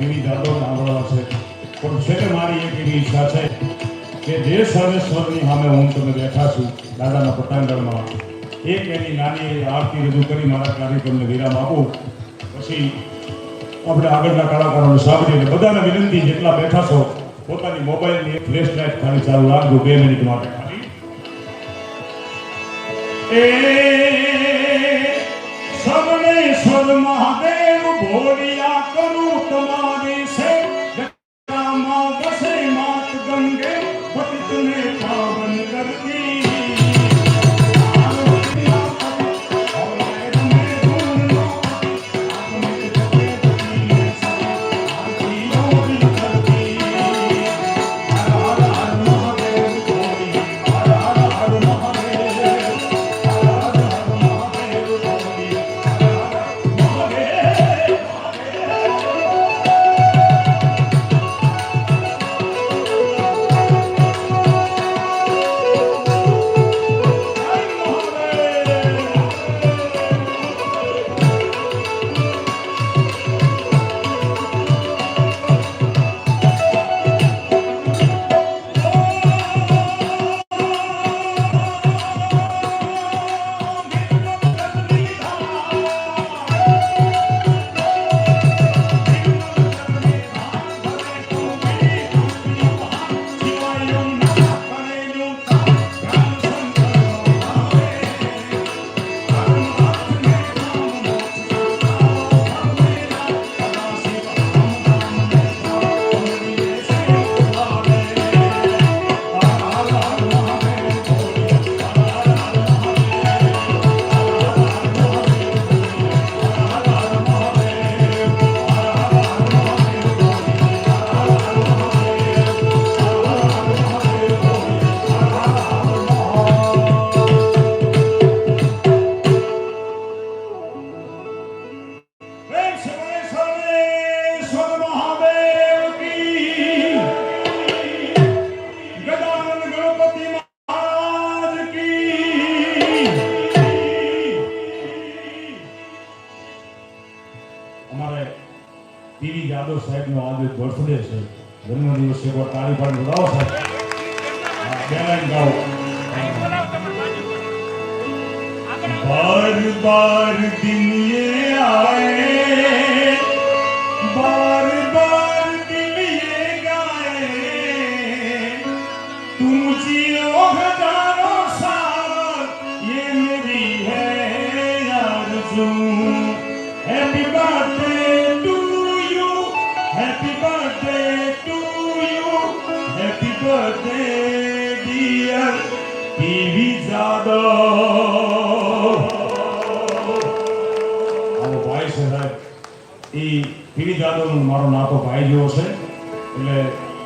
PV જાદવને સાંભળવા છે. પણ છે કે મારી એક એવી ઈચ્છા છે કે જે સર્વેશ્વરની સામે હું તમે બેઠા છું, દાદાના પટાંગણમાં, એક એની નાની આરતી રજૂ કરી, મારા કાર્યક્રમને વિરામ આપું. પછી આપણે આગળના કલાકારોને સાંભળીને બધાને વિનંતી, જેટલા બેઠા છો, પોતાની મોબાઈલની ફ્લેશ લાઇટ ખાલી ચાલુ રાખજો, બે મિનિટ માટે ખાલી. સદ મહાદેવ ભોળિયા કરું તમારી સે જટામાં બસે માત ગંગે પતિતને પાવન જાદવનો મારો નાતો ભાઈ જેવો છે. એટલે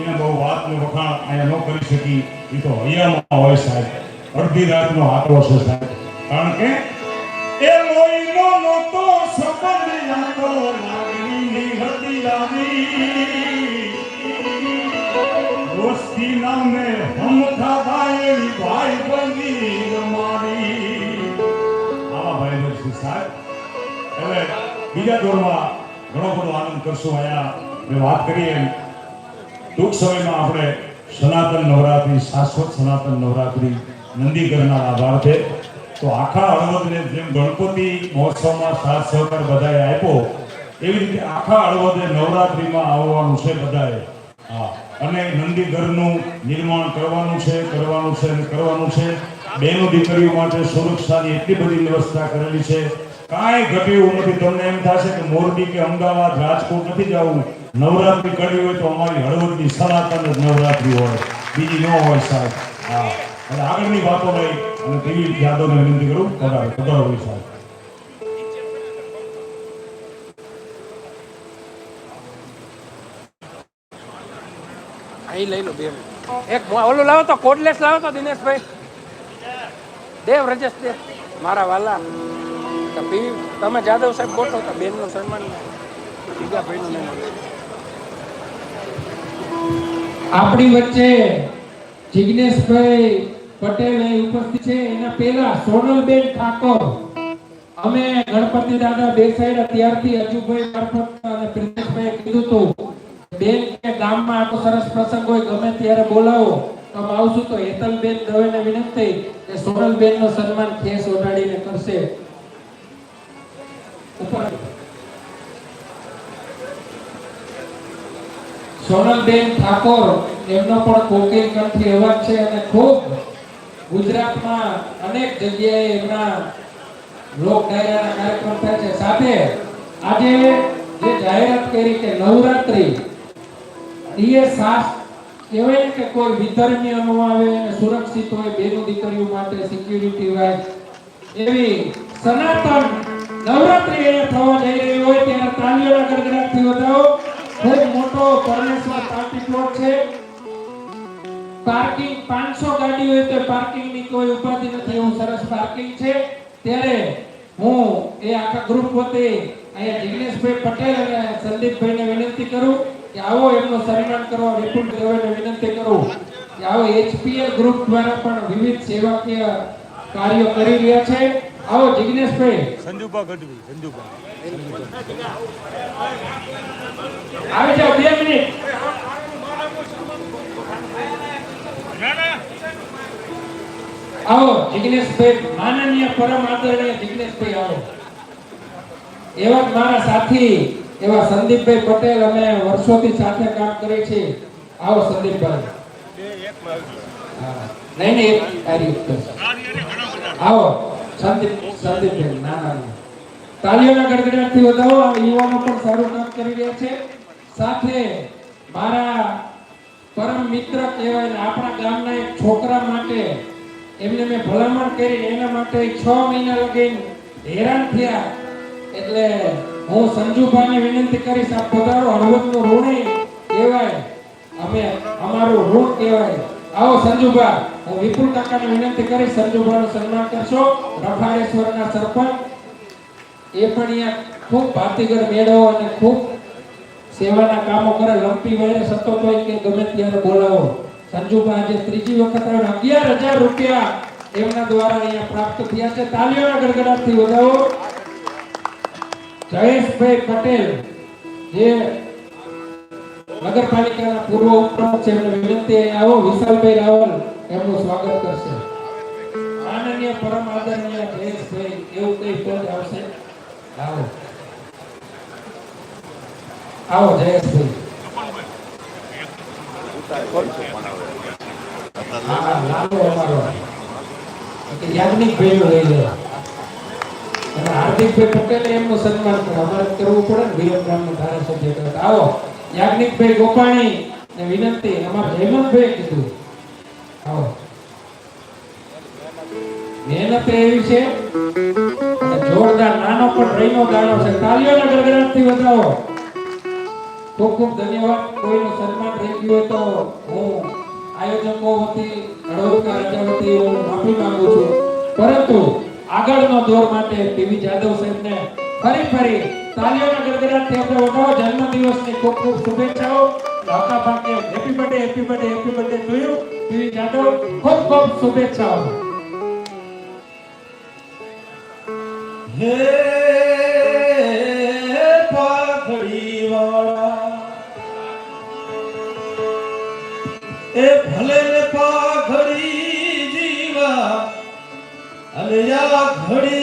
એને બહુ વાત ને વખાણ અહીંયા ન કરી શકી. એ તો હૈયામાં હોય સાહેબ. અડધી રાતનો હાથો છે સાહેબ. કારણ કે એ લોહીનો નહોતો સબંધ નાતો લાગણીની હતી લાવી દોસ્તી નામે હમ ખાવાય ભાઈ બંધી મારી આવા ભાઈ સાહેબ. હવે બીજા દોરમાં ઘણો બધો આનંદ કરશું અહીંયા. વાત કરી ટૂંક સમયમાં આપણે સનાતન નવરાત્રિ, શાશ્વત સનાતન નવરાત્રિ નંદી આભાર છે તો આખા હળવદને જેમ ગણપતિ મહોત્સવમાં સાથ સહકાર બધાએ આપ્યો, એવી રીતે આખા હળવદે નવરાત્રીમાં આવવાનું છે બધાએ. હા. અને નંદી ઘરનું નિર્માણ કરવાનું છે કરવાનું છે કરવાનું છે. બેનો દીકરીઓ માટે સુરક્ષાની એટલી બધી વ્યવસ્થા કરેલી છે. કાંઈ ઘટ્યું નથી. તમને એમ થશે કે મોરબી કે અમદાવાદ, રાજકોટ નથી જવું. નવરાત્રી કરવી હોય તો અમારી હળવદની સનાતન જ નવરાત્રી હોય. બીજી ન હોય સાહેબ. હા. અને આગળની વાતો લઈ અને ટીવી યાદવને વિનંતી કરું. પધારો ભાઈ સાહેબ. અહીં લઈ લો બે એક ઓલું લાવો તો કોટલેસ લાવો તો દિનેશભાઈ. દેવ, રજેશ દેવ. મારા વાલા. તો પી તમે જાદવ સાહેબ ખોટો તો બેનનું સન્માન બીજા ભાઈનું નહીં આપણી વચ્ચે જિજ્ઞેશભાઈ પટેલ ઉપસ્થિત છે. એના પહેલા સોનલબેન ઠાકોર. અમે ગણપતિ દાદા બેસાડ્યા ત્યારથી અજુભાઈ મારફત અને પ્રિતેશભાઈએ કીધું હતું, બેન, કે ગામમાં આટલો સરસ પ્રસંગ હોય, ગમે ત્યારે બોલાવો. તો આવશું તો હેતલબેન દવેને વિનંતી કે સોનલબેનનો સન્માન ખેસ ઓઢાડીને કરશે. સોનલબેન ઠાકોર, એમનો પણ કોકિલ કંઠી અવાજ છે અને ખૂબ ગુજરાતમાં અનેક જગ્યાએ એમના લોક ડાયરાના કાર્યક્રમ થાય છે. સાથે આજે જે જાહેરાત કરી કે નવરાત્રી, એ સાસ કહેવાય કે કોઈ વિધર્મી ન આવે સુરક્ષિત હોય, બેનો દીકરીઓ માટે સિક્યુરિટી હોય, એવી સનાતન નવરાત્રી અહીંયા થવા જઈ રહી હોય તેના તાલીઓના ગડગડાટથી વધારો. ખૂબ મોટો પરમેશ્વર પાર્ટી પ્લોટ છે. પાર્કિંગ 500 ગાડી હોય તો પાર્કિંગની કોઈ ઉપાધિ નથી, એવું સરસ પાર્કિંગ છે. ત્યારે હું એ આખા ગ્રુપ વતી અહીંયા જિગ્નેશભાઈ પટેલ અને સંદીપભાઈને વિનંતી કરું કે આવો એમનો સન્માન કરવા વિપુલ દવેને વિનંતી કરું કે આવો એચપીએલ ગ્રુપ દ્વારા પણ વિવિધ સેવાકીય કાર્યો કરી રહ્યા છે. આવો જિગ્નેશભાઈ. સંજુભા ગઢવી સંજુભા. આવી જાઓ બે મિનિટ. આવો જિગ્નેશભાઈ માનનીય પરમ આદરણીય જિગ્નેશભાઈ આવો. એવા જ મારા સાથી એવા સંદીપભાઈ પટેલ અમે વર્ષોથી સાથે કામ કરીએ છીએ આવો સંદીપભાઈ. નહીં નહીં. આવો. સંદીપ સંદીપભાઈ ના ના ના. તાળીઓના ગડગડાટથી વધાવો, આ યુવાનો પણ સારું કામ કરી રહ્યા છે. સાથે મારા પરમ મિત્ર કહેવાય આપણા ગામના એક છોકરા માટે, એમને મેં ભલામણ કરી એના માટે છ મહિના લગીન હેરાન થયા. એટલે હું સંજુભાઈને વિનંતી કરીશ, આ પધારો હળવદનું ઋણી કહેવાય. અમે અમારું ઋણ કહેવાય. આવો સંજુભા, હું વિપુલ કાકાને વિનંતી કરીશ, સંજુભાનું સન્માન કરશો. રફાળેશ્વરના સરપંચ. એ પણ અહીંયા ખૂબ ભાતીગર મેળવો અને ખૂબ સેવાના કામો કરે. લંપી વાયરે સતત હોય કે ગમે ત્યારે બોલાવો. સંજુભા આજે ત્રીજી વખત આવ્યો અગિયાર હજાર રૂપિયા એમના દ્વારા અહીંયા પ્રાપ્ત થયા છે. તાલીઓના ગડગડાટથી વધાવો. જયેશભાઈ પટેલ, જે નગરપાલિકાના પૂર્વ ઉપપ્રમુખ છે, એમને વિનંતી આવો, વિશાલભાઈ રાવલ, એમનું સ્વાગત કરશે. માનનીય પરમ આદરણીય જયેશભાઈ, એવું કઈ પદ આવશે? આવો. આવો, જયેશભાઈ. હાર્દિકભાઈ પટેલે એમનું સન્માન અમારે કરવું પડે ને વિરમગામના ધારાસભ્ય કરતા આવો. યાજ્ઞિકભાઈ ગોપાણી ને વિનંતી, અમારા હેમંતભાઈ કીધું. આવો. મહેનત એવી છે જોરદાર નાનો પણ રહીનો ગાળો છે. તાલીઓના ગડગડાટથી વધાવો. ખૂબ ખૂબ ધન્યવાદ. કોઈનું સન્માન થઈ ગયું તો હું આયોજકો વતી, હળવદના રાજા વતી હું માફી માંગુ છું. પરંતુ આગળનો દોર માટે પીવી જાદવ સાહેબને ફરી ફરી તાલીઓના ગડગડાટથી આપણે વધાવો જન્મદિવસની ખૂબ ખૂબ શુભેચ્છાઓ. લાકા ભાગ્ય. Happy birthday happy birthday happy birthday to you PV Jadav, ખૂબ ખૂબ શુભેચ્છાઓ. હે પાઘડી વાળા એ ભલે ને પાઘડી જીવા અને યા ઘડી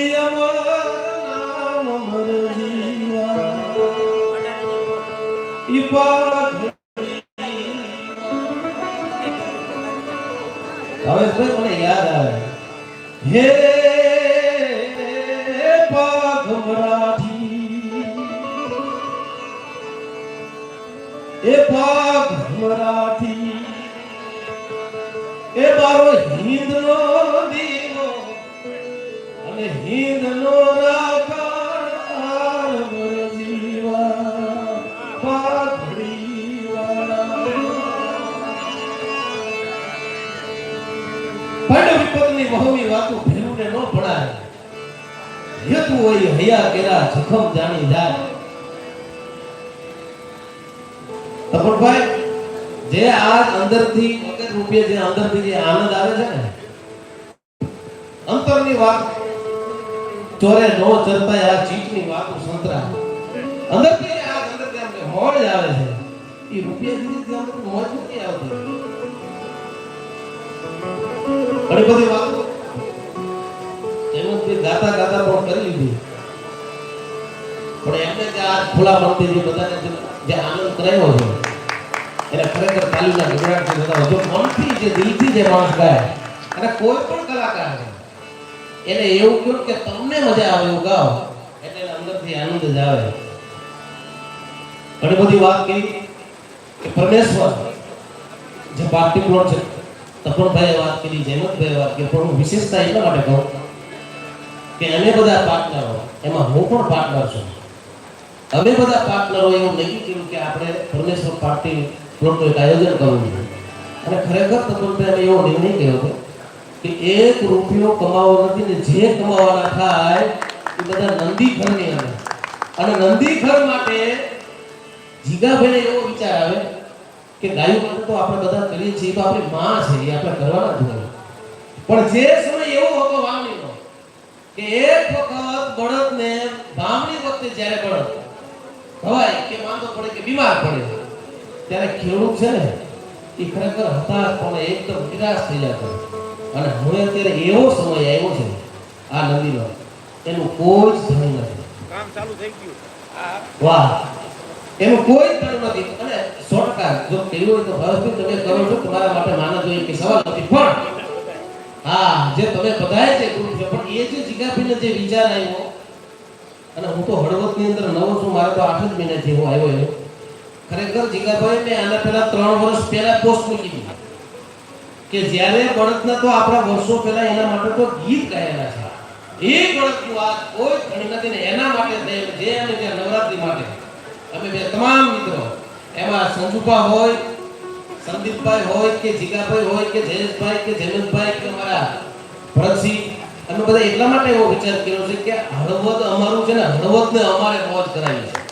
મરાઠી એ મારો હિંદ નો દીવો અને હિંદ નો ન પડાય હેતુ હોય હૈયા કેરા જખમ જાણી જાય તપણભાઈ જે આ અંદરથી વગર રૂપિયા જે અંદરથી જે આનંદ આવે છે ને, અંતરની વાત, ચોરે નો ચરતા આ ચીટની વાતો સંતરા અંદરથી આ અંદરથી અમને મોજ આવે છે, એ રૂપિયા દીધી અમને મોજ નથી આવતી. ઘણી બધી વાતો હેમંતભાઈ ગાતા ગાતા પણ કરી લીધી. પણ એમને જે આ ખુલ્લા મનથી જે બધાને જે- જે આનંદ કરાયો છે એને ખરેખર તાલીના ગગડાટથી બધા જો મનથી જે દિલથી જે માણસ ગાય, અને કોઈ પણ કલાકાર એને એવું કહ્યું કે તમને મજા આવે એવું ગાવ એટલે અંદરથી આનંદ જ આવે. ઘણી બધી વાત કરી કે પરમેશ્વર જે પાર્ટી પ્લોટ છે, તપણભાઈએ વાત કરી, જયમતભાઈએ વાત કરી, પણ હું વિશેષતા એટલા માટે કહું કે અમે બધા પાર્ટનરો, એમાં હું પણ પાર્ટનર છું. અમે બધા પાર્ટનરો એવું નક્કી કર્યું કે આપણે પરમેશ્વર પાર્ટી પ્લોટનું એક આયોજન કરવું જોઈએ. અને ખરેખર અમે એવો નિર્ણય કર્યો હતો કે એક રૂપિયો કમાવો નથી ને જે કમાવાના થાય એ બધા નંદીઘરની અંદર. અને નંદીઘર માટે જીગાભાઈને એવો વિચાર આવે કે ગાયું માટે તો આપણે બધા કરીએ છીએ તો આપણી માં છે, એ આપણે કરવાના જ હોય. પણ જે સમય એવો હતો વાવણીનો કે એક વખત બળદને વાવણી વખતે જ્યારે બળદ ખવાય કે માંદો પડે કે બીમાર પડે. ત્યારે ખેડૂત છે ને એ ખરેખર હતા પણ એકદમ નિરાશ થઈ જતો અને હવે અત્યારે એવો સમય આવ્યો છે આ નદીનો. એનું કોઈ જ ધન નથી. કામ ચાલુ થઈ ગયું. વાહ. એનું કોઈ જ ધન નથી. અને સો જો કર્યું હોય તો ભાવેશભાઈ તમે કરો છો તમારા માટે માનવ જોઈએ કે સવાલ નથી. પણ હા જે તમે બધાએ જે ગુરુ છે પણ એ જે જીગાભીને જે વિચાર આવ્યો અને હું તો હળવદની અંદર નવો છું મારે તો આઠ જ મહિનાથી હું આવ્યો એનો ખરેખર જીગાભાઈ મેં આના પહેલા ત્રણ વર્ષ પહેલા પોસ્ટ મૂકી દીધી. કે જ્યારે બળદના તો આપણા વર્ષો પહેલા એના માટે તો ગીત ગાયેલા છે. એ બળદનું આ કોઈ ધણી નથી એના માટે જે અને જે નવરાત્રી માટે. અમે બે તમામ મિત્રો, એમાં સંજુભા હોય, સંદીપભાઈ હોય કે જીગાભાઈ હોય કે જયેશભાઈ કે જયંતભાઈ કે અમારા ભરતસિંહ, અમે બધા એટલા માટે એવો વિચાર કર્યો છે કે હળવદ અમારું છે ને હળવદને અમારે મોજ કરાવી છે.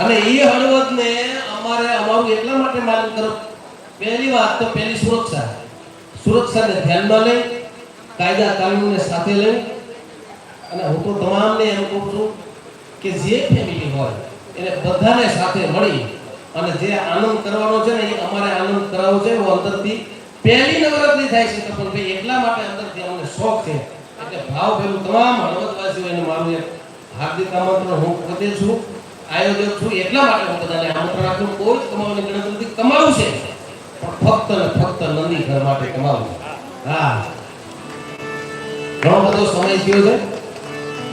અને એ હળવદને અમારે અમારું એટલા માટે માલન કરો, પહેલી વાત તો પહેલી સુરક્ષા. સુરક્ષાને ધ્યાનમાં લઈ, કાયદા કાનૂનને સાથે લઈ, અને હું તો તમામને એમ કહું છું કે જે ફેમિલી હોય, એને બધાને સાથે મળી અને જે આનંદ કરવાનો છે ને એ અમારે આનંદ કરાવવો છે, એવો અંદરથી પહેલી નવરાત્રી થાય છે, તો પણ ભાઈ એટલા માટે અંદરથી અમને શોખ છે. એટલે ભાવ ભેરું તમામ હળવદવાસીઓને મારું એક હાર્દિક આમંત્રણ હું પોતે છું. આયોજક છું એટલા માટે હું બધાને આમંત્રણ આપું કોઈ કમાવાની ગણતરી કમાવું છે. પણ ફક્ત ને ફક્ત નંદી ઘર માટે કમાવું. હા. ઘણો બધો સમય થયો છે.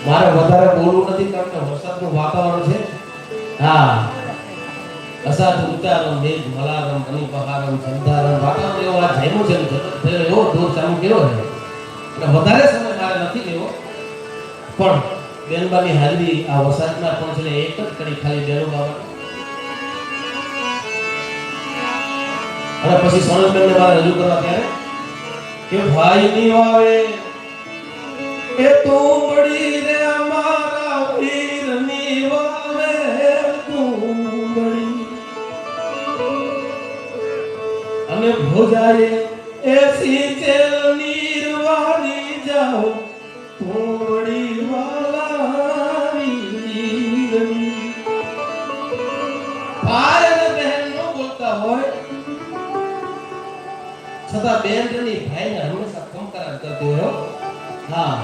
મારે વધારે બોલવું નથી કારણ કે વરસાદનું વાતાવરણ છે. હા. અસાધ ઉતારમ મેઘ, મલારમ અનિ બહારમ સંધારમ વાતાવરણ એવો આ જામ્યો છે એવો દોર ચાલુ કર્યો છે. એટલે વધારે સમય મારે નથી લેવો. પણ બેનબાની હાજરી આ વરસાદમાં પણ એક જ કરી ખાલી બેનો અને પછી સોનલબેનને મારે રજૂ કરવા ત્યારે કે ભાઈ ની આવે એ તું બળી રે અમારા વીરની વાવે, તું બળી અને ભોજાએ એ સિંચેલ નીરવારી જાઓ, તું બળી છતાં બેન તેની ભાઈને હંમેશા કંકારા કરતી હોય હો. હા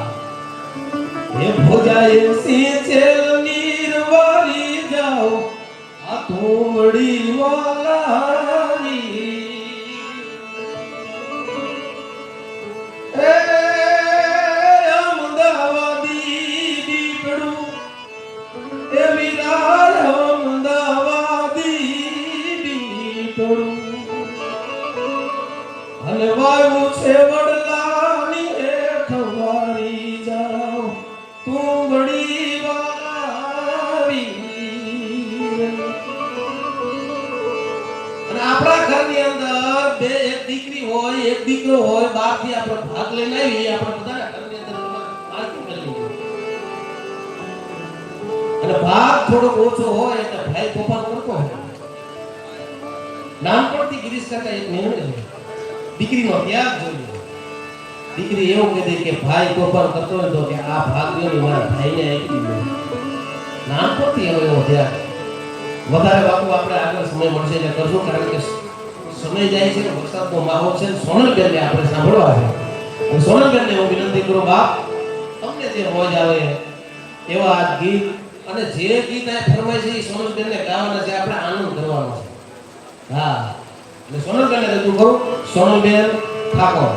હે ભોજાએ નીર નીરવારી જાઓ આ તુમડી વાલાની બે, એક દીકરી હોય, એક દીકરો હોય બહારથી આપણે ભાગ લઈને આવીએ આપણે બધાના ઘરની અંદર પાર્ટી કરી લઈએ. અને ભાગ થોડોક ઓછો હોય, એટલે ભાઈ તોફાન કરતો હોય. નાનપણથી ગિરીશ કાકા એક નિર્ણય લે. દીકરીનો ત્યાગ જોઈએ. દીકરી એવું કીધી કે ભાઈ તોફાન કરતો હોય તો કે આ ભાગ દ્યો ને મારા ભાઈને આપી દો. નાનપણથી હવે એવો ધ્યાન વધારે બાપુ આપણે આગળ સમય મળશે એટલે કરશું, કારણ કે સમય જાય છે ને વરસાદનો માહોલ છે ને સોનલબેનને આપણે સાંભળવા છે. અને સોનલબેનને હું વિનંતી કરું, બાપ, તમને જે મોજ આવે એવા આ ગીત અને જે ગીત આ ફરમાય છે એ સોનલબેનને ગાવાના છે, આપણે આનંદ કરવાનો છે. હા, એટલે સોનલબેનને રજૂ કરું, સોનલબેન ઠાકોર.